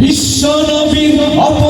বিশ্ব নবীর অপ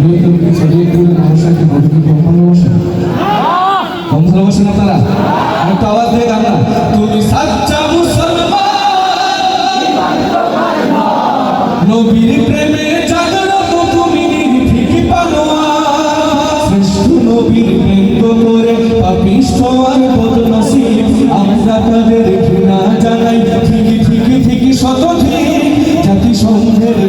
শরীয়তপুর মানুষের কি নবীকে কম ভালোবাসেন কম ভালোবাসেন আপনারা একটা আওয়াজ দিয়ে গানা তুমি সাচ্চা মুসলমান নবীর প্রেমে জাগ্রত তুমি ঠিক শ্রেষ্ঠ নবীর ব্যঙ্গ করে ঠিক জাতিসংঘের